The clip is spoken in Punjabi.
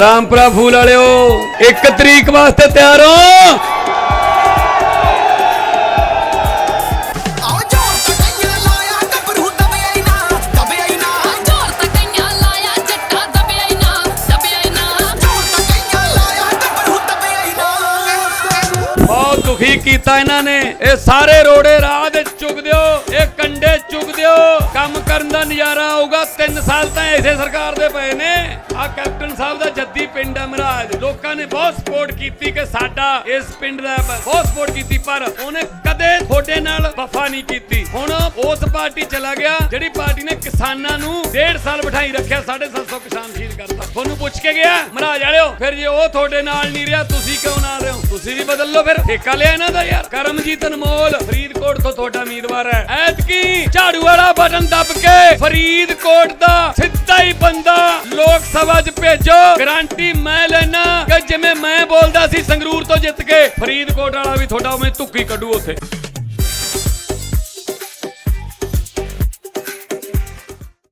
ਰਾਮਪੁਰਾ ਫੂਲ ਵਾਲਿਓ 1 ਤਰੀਕ ਵਾਸਤੇ ਤਿਆਰ ਹੋ। ਦੁਖੀ ਕੀਤਾ ਇਹਨਾਂ ਨੇ ਇਹ ਸਾਰੇ ਰੋੜੇ ਰਾਹ ਕੰਮ ਕਰਨ ਦਾ ਨਜ਼ਾਰਾ ਆਊਗਾ। 3 ਸਾਲ ਤਾਂ ਐਸੇ ਸਰਕਾਰ ਦੇ ਪਏ ਨੇ। ਆ ਕੈਪਟਨ ਸਾਹਿਬ ਦਾ ਜੱਦੀ ਪਿੰਡ ਹੈ ਮਹਾਰਾਜ। ਲੋਕਾਂ ਨੇ ਬਹੁਤ ਸਪੋਰਟ ਕੀਤੀ ਕਿ ਸਾਡਾ ਇਸ ਪਿੰਡ ਦਾ ਬਹੁਤ ਸਪੋਰਟ ਕੀਤੀ, ਪਰ ਉਹਨੇ ਕਦੇ ਤੁਹਾਡੇ ਨਾਲ ਵਫਾ ਨਹੀਂ ਕੀਤੀ। ਹੁਣ ਉਸ ਪਾਰਟੀ ਚਲਾ ਗਿਆ। ਜਿਹੜੀ ਪਾਰਟੀ ਨੇ ਕਿਸਾਨਾਂ ਨੂੰ 1.5 ਸਾਲ ਬਿਠਾਈ ਰੱਖਿਆ 750 ਕਿਸਾਨ ਸ਼ਹੀਦ ਕਰਤਾ। ਤੁਹਾਨੂੰ ਪੁੱਛ ਕੇ ਗਿਆ, ਮਹਾਰਾਜ ਵਾਲਿਓ ਫਿਰ ਜੇ ਉਹ ਤੁਹਾਡੇ ਨਾਲ ਨਹੀਂ ਰਿਹਾ, ਤੁਸੀਂ ਕਿਉਂ ਨਾਲ ਰਹੇ ਹੋ? ਤੁਸੀਂ ਵੀ ਬਦਲ ਲਓ ਫਿਰ। ਠੇਕਾ ਲਿਆ ਇਹਨਾਂ ਦਾ ਯਾਰ। ਕਰਮਜੀਤ ਅਨਮੋਲ ਫਰੀਦ ਫਰੀਦਕੋਟ ਤੋਂ ਤੁਹਾਡਾ ਉਮੀਦਵਾਰ ਹੈ। ਐਤਕੀ ਝਾੜੂ ਵਾਲਾ ਬਟਨ ਦੱਬ ਕੇ ਫਰੀਦਕੋਟ ਦਾ ਸਿੱਧਾ ਹੀ ਬੰਦਾ ਲੋਕ ਸਭਾ 'ਚ ਭੇਜੋ। ਗਾਰੰਟੀ ਮੈਂ ਲੈਣਾ ਕਿ ਜਿਵੇਂ ਮੈਂ ਬੋਲਦਾ ਸੀ ਸੰਗਰੂਰ ਤੋਂ ਜਿੱਤ ਕੇ ਫਰੀਦਕੋਟ ਵਾਲਾ ਵੀ ਤੁਹਾਡਾ ਉਵੇਂ ਧੁੱਕੀ ਕੱਢੂ ਉੱਥੇ।